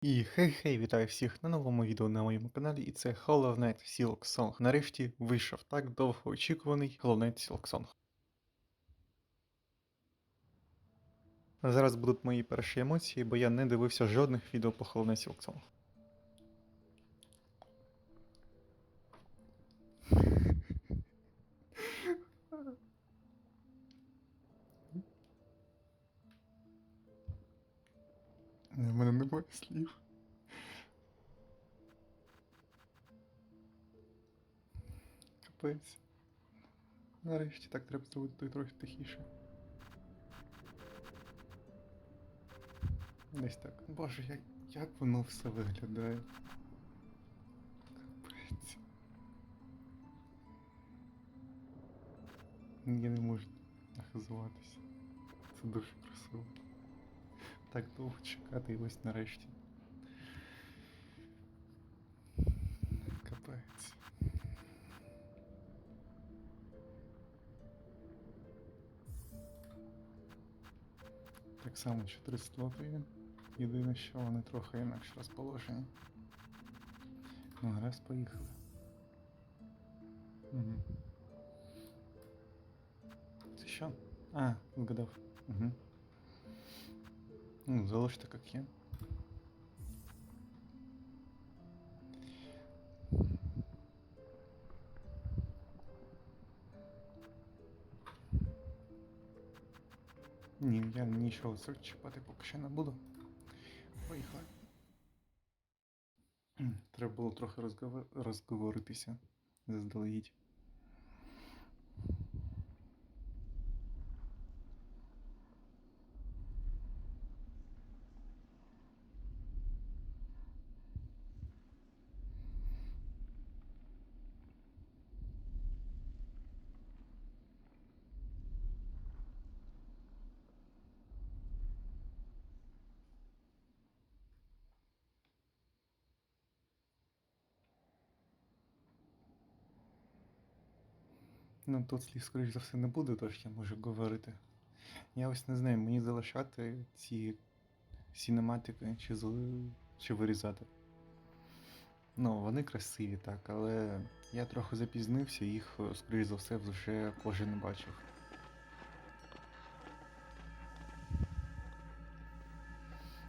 І хей-хей, вітаю всіх на новому відео на моєму каналі, і це Hollow Knight Silk. Нарешті вийшов так довго очікуваний Hollow Knight Silk. Зараз будуть мої перші емоції, бо я не дивився жодних відео по Hollow Knight Silk. У мене немає слів. Капець. Нарешті так треба зробити трохи тихіше. Десь так. Боже, як, як воно все виглядає. Капець. Я не можу нахизуватися. Це дуже красиво. Так довго чекати і ось нарешті. Капець. Так само 400 латин. Єдине, що вони трохи інакше розположені. Ну, гаразд, поїхали. Угу. Це що? А, вгадав. Угу. Ну, залиште як є. Ні, я нічого це чіпати поки що не буду. Поїхали. М, Треба було трохи розговор... розговоритися заздалегідь. Ну, тут слів, скоріш за все, не буде, тож я можу говорити. Я ось не знаю, мені залишати ці сінематики чи, чи вирізати. Ну, вони красиві, так, але я трохи запізнився, їх, скоріш за все, вже кожен бачив.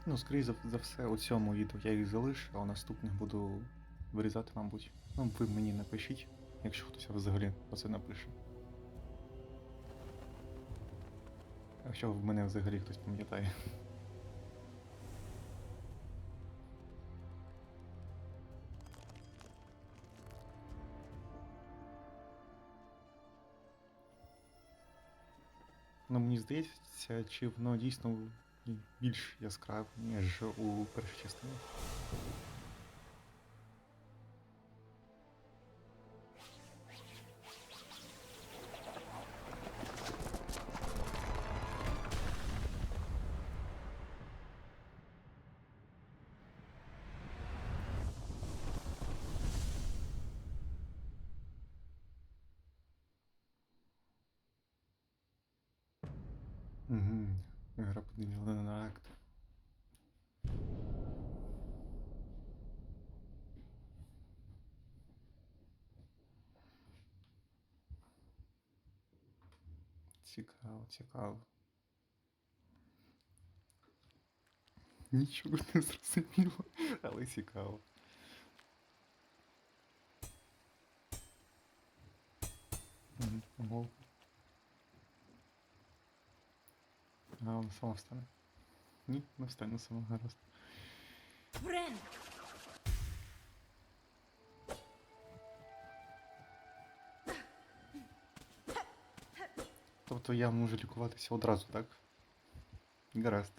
Ну, скоріш за все, у цьому відео я їх залишу, а у наступних буду вирізати, мабуть. Ну, ви мені напишіть, якщо хтось взагалі оце напише. Якщо в мене взагалі хтось пам'ятає. Ну, мені здається, чи воно дійсно більш яскраве, ніж у першій частині. Угу. Гра поділена на акт. Цікаво, цікаво. Нічого не зрозуміло, але цікаво. Мгм, А вона сама встане. Ні, не встане сама гаразд. Френ! Тобто я можу лікуватися одразу, так? Гаразд.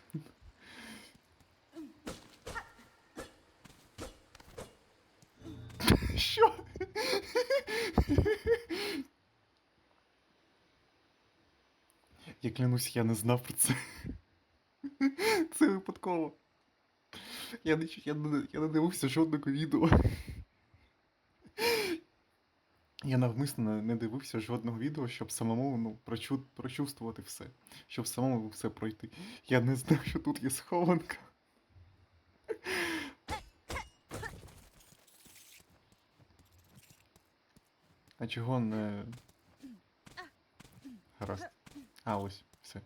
Що? Я клянусь, я не знав про це. Це випадково. Я не я не, я не дивився жодного відео. Я навмисно не дивився жодного відео, щоб самому ну, прочу, прочувствувати все, щоб самому все пройти. Я не знав, що тут є схованка. А чого не. Гаразд. А, ось, все.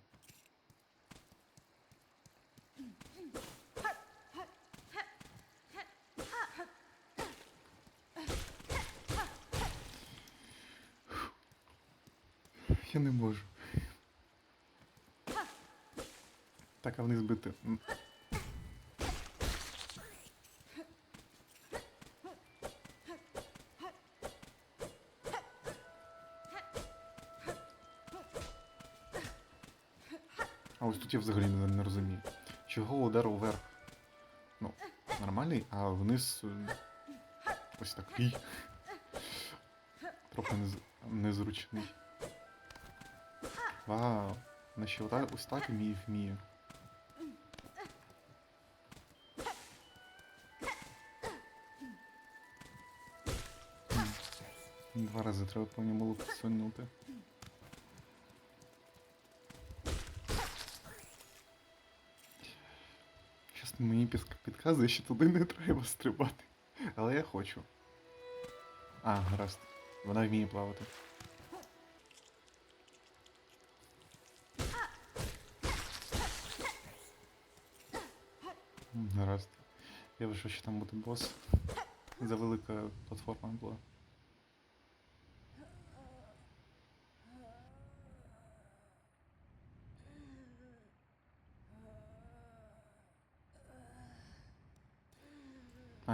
Я не можу. Так, а вниз бити. Ось тут я взагалі не, не розумію. Чого удар уверх? Ну, нормальний, а вниз е, ось такий. Трохи нез, незручний. Вау, на ще ота- ось так вмію вмію. Два рази треба по ньому лук мені підказує, що туди не треба стрибати. Але я хочу. А, гаразд. Вона вміє плавати. Гаразд. Я вийшов, що там буде бос. За велика платформа була.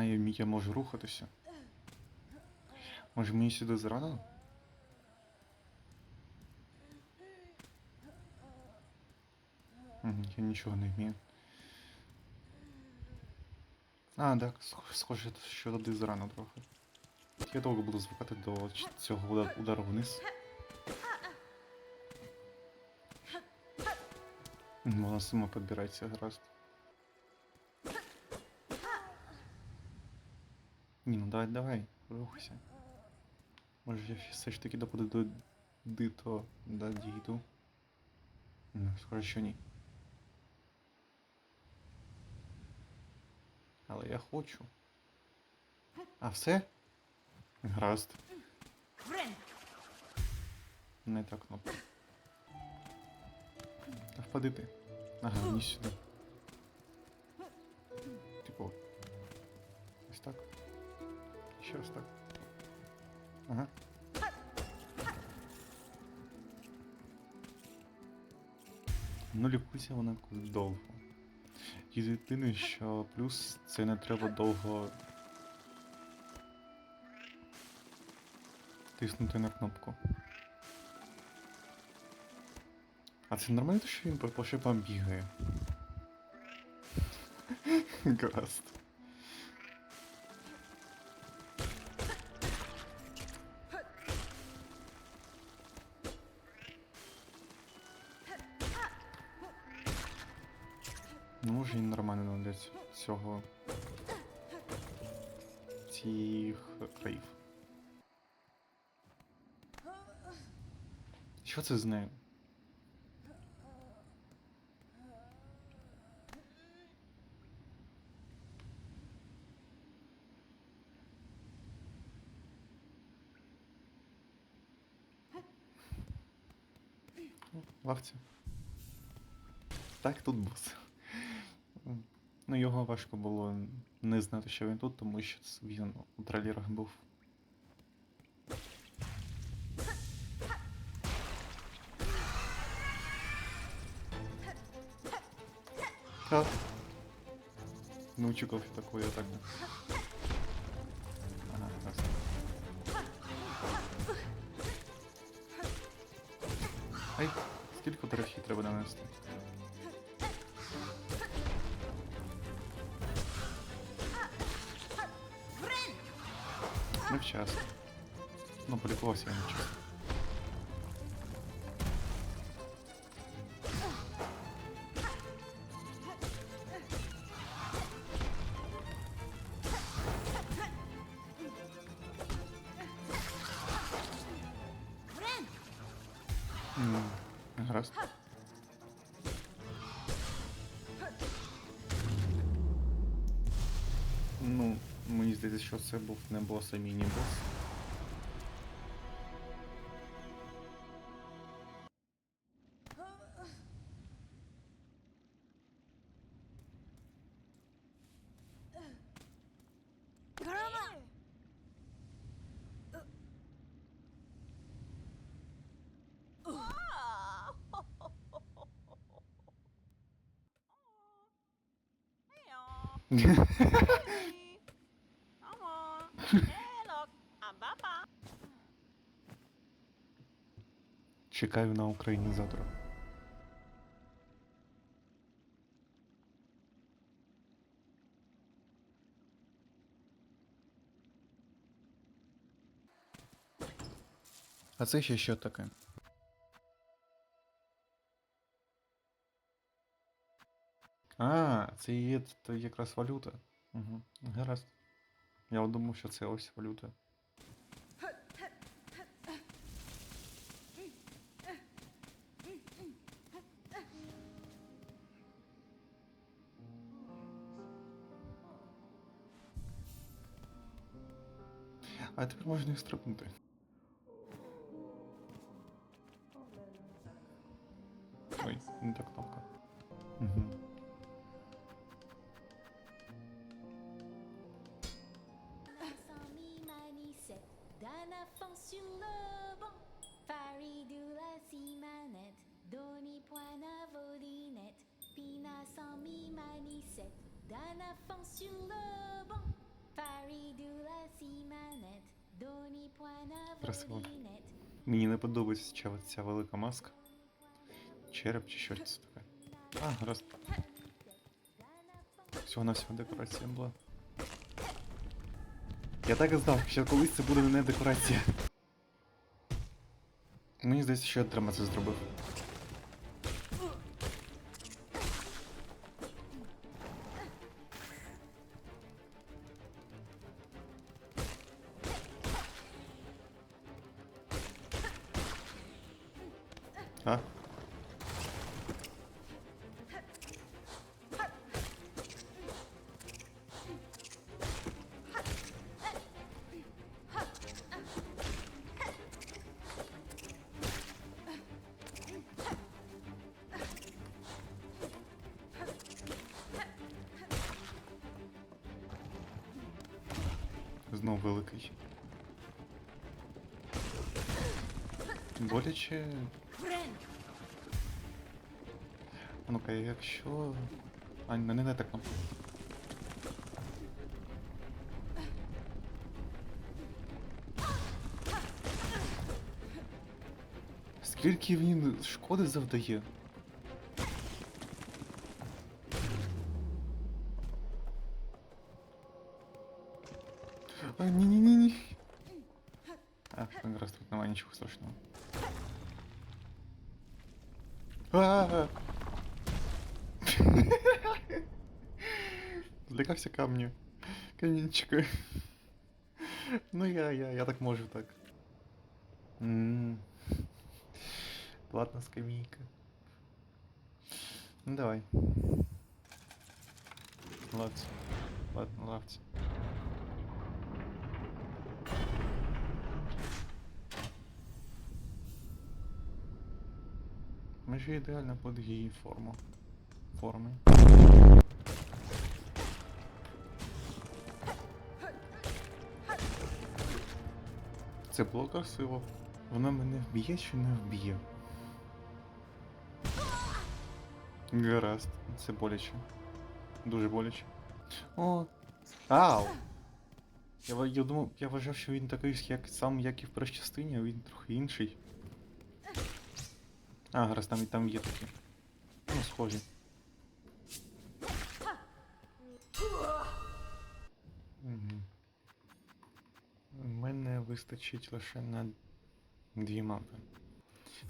А, я, я можу рухатися. Може мені сюди зарано? Я нічого не вмію. А, так, схоже, що туди зарано трохи. Я довго буду звикати до цього уда- удару вниз. Вона сама підбирається гаразд. Ні, ну давай, давай, рухайся. Може я все ж таки допаду до дито, да, дійду. Ну, схоже, що ні. Але я хочу. А все? Гаразд. Не та кнопка. Та впади ти. Ага, вниз сюди. Типу. Ось так. Ще раз так. Ага. Ну, лікується вона довго. Єдине, що плюс це не треба довго тиснути на кнопку. А це нормально, що він по шипам бігає? Гаразд. Ну, може він нормально для ць- цього цих країв. Що це з нею? Лавці. Так, тут бос. Ну, його важко було не знати, що він тут, тому що він у трейлерах був. Очікував я такої атаки. Ага. Ай, скільки ударів треба нанести? Friend. Ну, Ну, себе я це міні-бос. Yeah. Чекаю на українізатора. А це ще що таке? А, це і є т- якраз валюта. Угу. Гаразд. Я от думав, що це ось валюта. А тепер можна і стрибнути. Мені не подобається ця, велика маска. Череп чи що це таке. А, гаразд. Всього на всього декорація була. Я так і знав, що колись це буде не декорація. Мені здається, що я драма це зробив. Ну-ка, якщо. А, не, не, так. Скільки він шкоди завдає? А, ні-ні-ні-ні. А, якраз тут немає нічого страшного. А-а-а. Злякався камню. Камінчика. Ну я, я, я так можу так. М. Платна скамейка. Ну давай. Лавці. Ладно, лавці. Майже ідеально під її форму. Форми. Це було красиво. Вона мене вб'є чи не вб'є? Гаразд, це боляче. Дуже боляче. О! Ау! Я, я думав, я вважав, що він такий як сам, як і в першій частині, а він трохи інший. А, гаразд, там, там є такі. Ну, схожі. вистачить лише на дві мапи.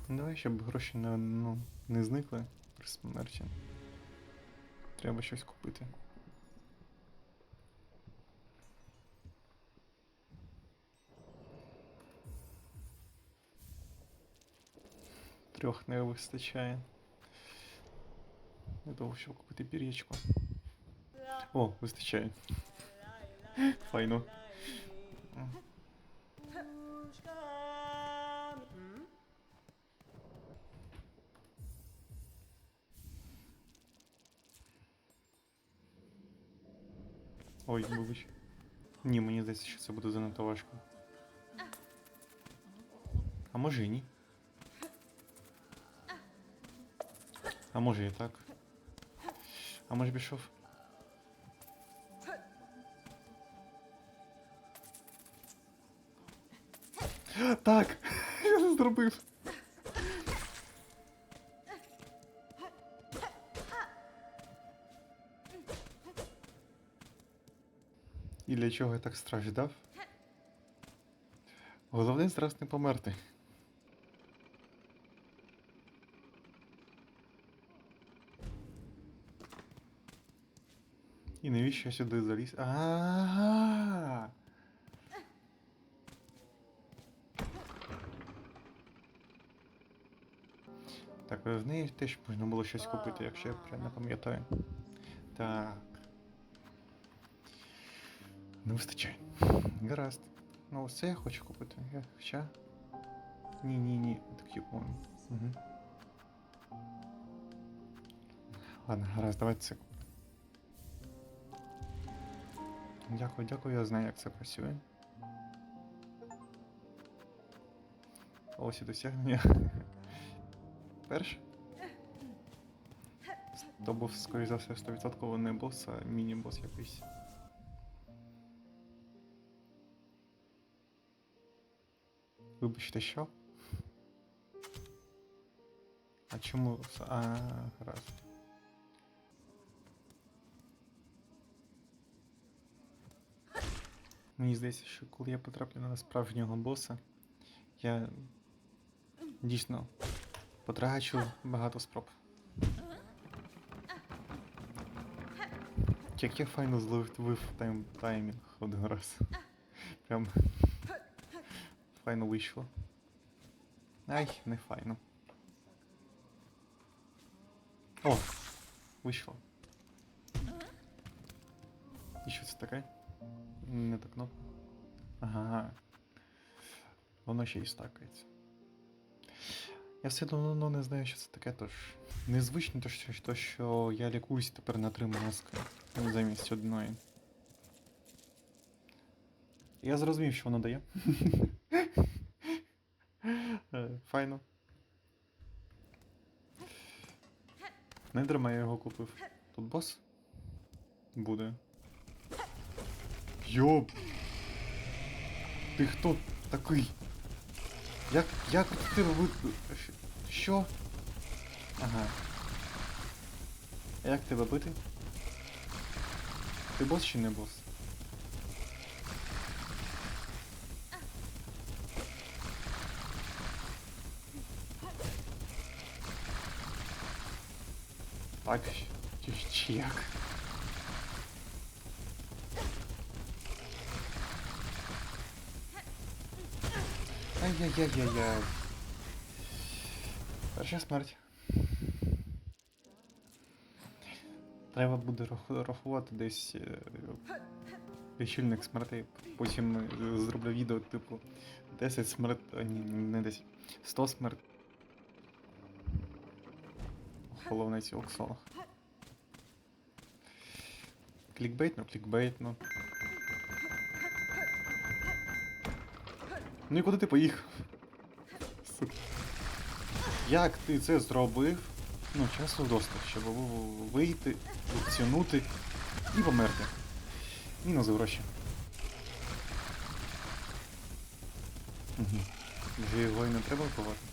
Ну, давай, щоб гроші не, ну, не зникли при смерті. Треба щось купити. Трьох не вистачає. Для того, щоб купити пір'ячко. О, вистачає. Файно. вибач. не мені здається, сейчас це буде занадто важко. А может і ні. А может і так. А может пішов? Так! Я це зробив! І для чого я так страждав? Головне зараз не померти. І навіщо я сюди заліз? А-а-а! Так, в неї теж можна було щось купити, якщо я правильно пам'ятаю. Так. Не вистачає. Гаразд. Ну ось це я хочу купити. Я хоча. Ні, ні, ні. Такі по-моєму. Угу. Ладно, гаразд, давайте це. Дякую, дякую, я знаю, як це працює. Ось і досягнення. Перше. То був, скоріш за все, 100% не бос, а міні-бос якийсь. Вибачте, що? А чому. А, гаразд. Мені здається, що коли я потраплю на справжнього боса, я дійсно потрачу багато спроб. Як я файно зловив тайм таймінг один раз. Прям файно вийшло. Ай, не файно. О! Вийшло. І що це таке? Не та кнопка. Ага. Воно ще і стакається. Я все одно не знаю, що це таке, тож. Незвично то, що, то, що я лікуюсь тепер на три маски замість одної. Я зрозумів, що воно дає. Файно. Не дарма я його купив. Тут бос? Буде. Йоп! Ти хто такий? Як, як ти. Щ- Що? Ага. А як тебе бити? Ти бос чи не бос? Так, чи, чи як? Ай-яй-яй-яй-яй. Перша смерть. Треба буде рахувати десь е, лічильник смертей. Потім е, зроблю відео, типу 10 смерть. Ні, не 10. 100 смерть. Головне ці оксолах. Клікбейтно, клікбейтно. Ну і куди ти поїхав? Як ти це зробив? Ну, часу досить, щоб вийти, відтягнути і померти. Мінус гроші. Угу. Вже не треба вбивати.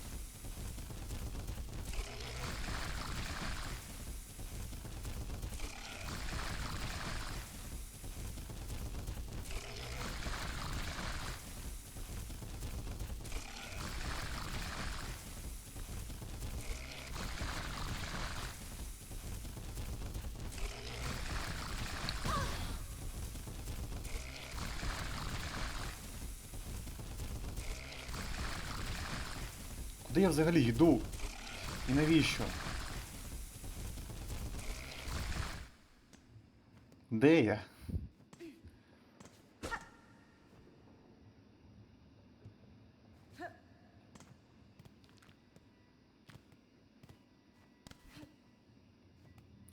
Куди я взагалі йду? І навіщо? Де я?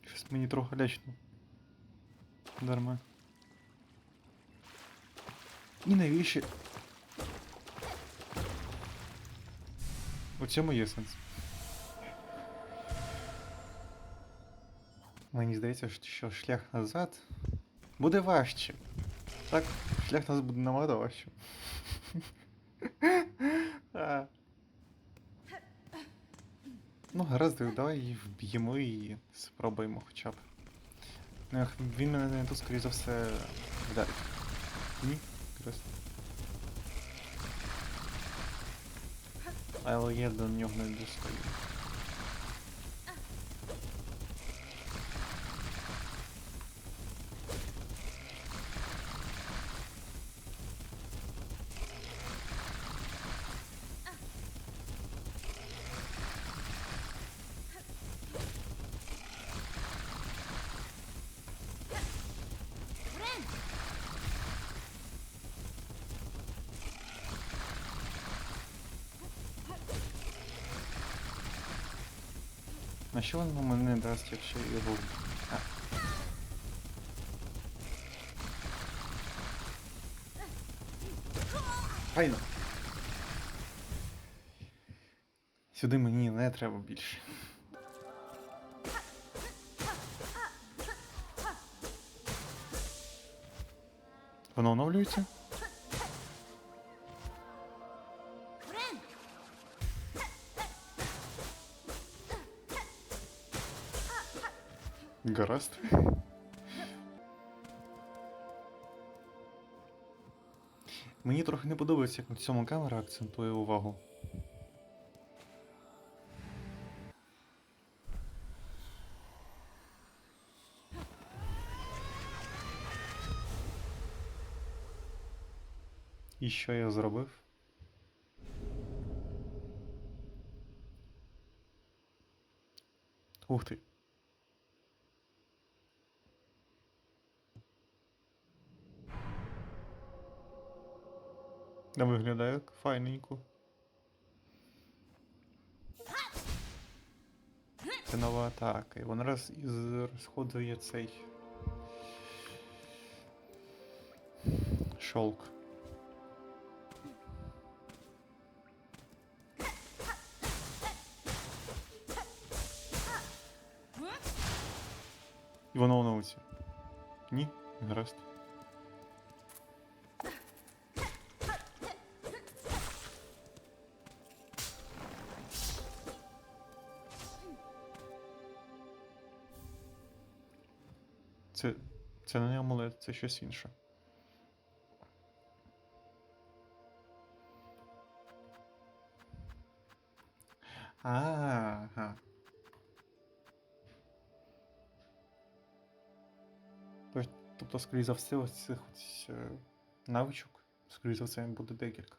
Щось мені трохи лячно. Дарма. І навіщо? У цьому є сенс. Мені здається, що шлях назад буде важче. Так, шлях назад буде набагато важче. Ну, гаразд, давай її вб'ємо і спробуємо хоча б. Ну, Він мене тут, скоріше за все, вдарить. Ні? Якраз. Але я до нього не достаю. На що воно мене дасть, якщо його... А. Файно. Сюди мені не треба більше. Воно оновлюється? Гаразд. Мені трохи не подобається, як на цьому камера акцентує увагу. І що я зробив? Ух ти. Не виглядає файненько. Це нова атака. І вона раз розходує цей. Шолк. І воно оновиться. Ні? Гаразд. Це. Це не амулет, це щось інше. Ага. Тобто, скоріше за все, ось цих ось е, навичок, скоріше за все, буде декілька.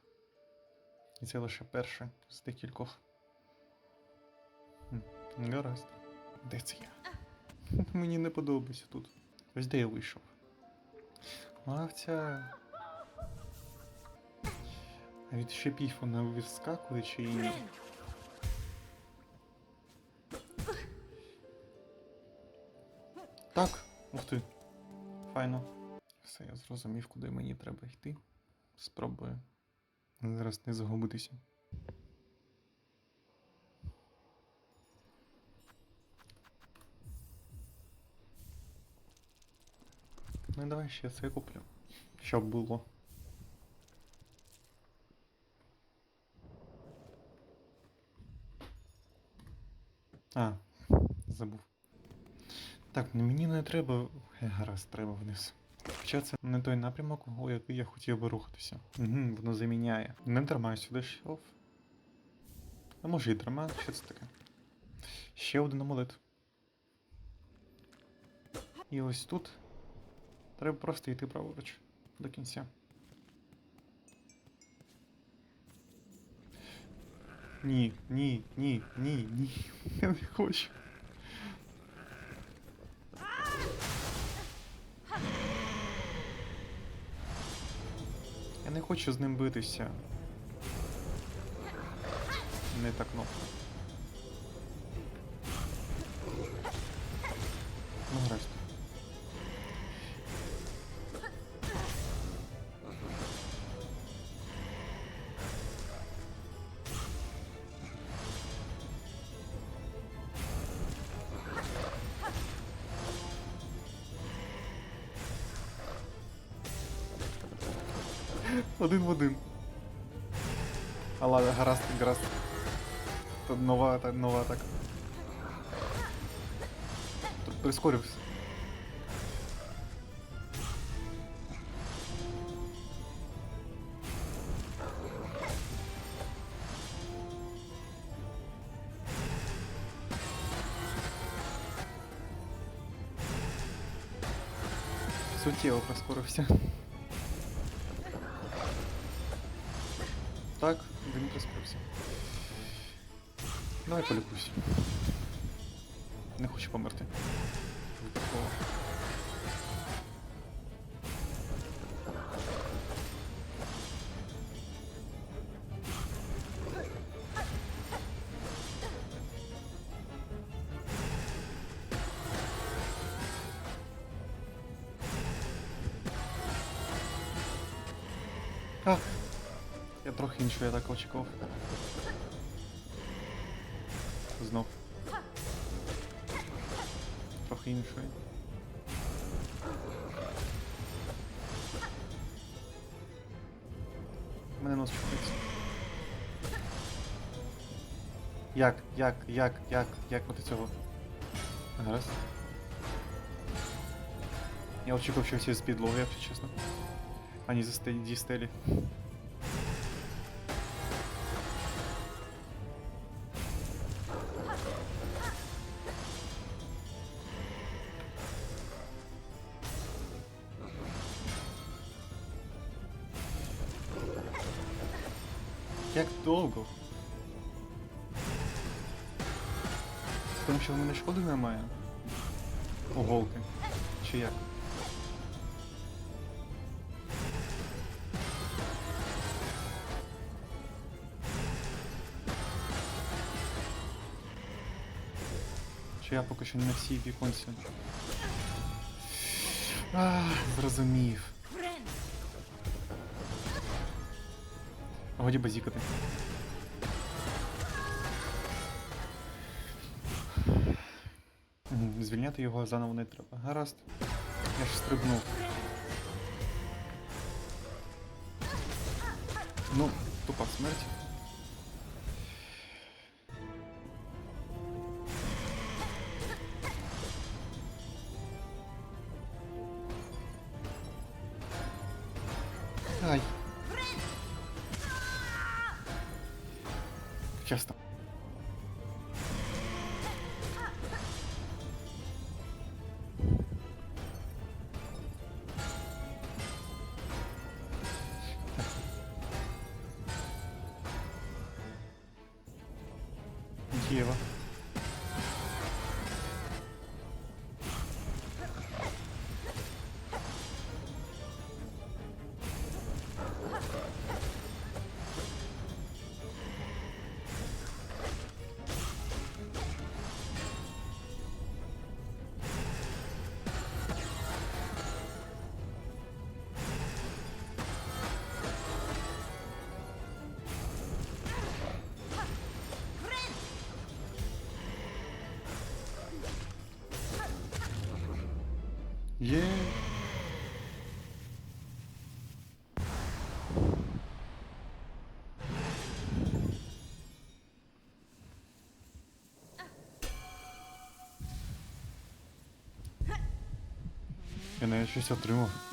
І це лише перше з декількох. Гаразд. Де це я? Мені не подобається тут. Ось де я вийшов. Лавця. А від шипів вона відскакує чи ні? Так, ух ти. Файно. Все, я зрозумів, куди мені треба йти. Спробую. Зараз не загубитися. Ну давай ще це куплю. Щоб було. А, забув. Так, ну мені не треба. Е, Гаразд, треба вниз. Хоча це не той напрямок, у який я хотів би рухатися. Угу, воно заміняє. Не дарма сюди йшов. А може і дарма, що це таке? Ще один амулет. І ось тут. Треба просто йти праворуч до кінця. Ні, ні, ні, ні, ні. Я не хочу. Я не хочу з ним битися. Не та кнопка. Ну, гаразд. Один в один. А ладно, гаразд, гаразд. Тут нова, ата- нова атака. Тут прискорився. Суттєво прискорився. Так, він розкрився. Давай полікуйся. Не хочу померти. Випадково. Я трохи іншої атаки очікував. Знов. Трохи іншої. Мене нос чухається. Як, як, як, як, як проти цього? Гаразд. Я очікував, що всі з підлоги, якщо чесно. Ані зі стелі. Поки що не на всій віконці? А, зрозумів. Годі базікати. Звільняти його заново не треба. Гаразд. Я ж стрибнув. Ну, тупа смерть. Є. Я навіть щось отримав.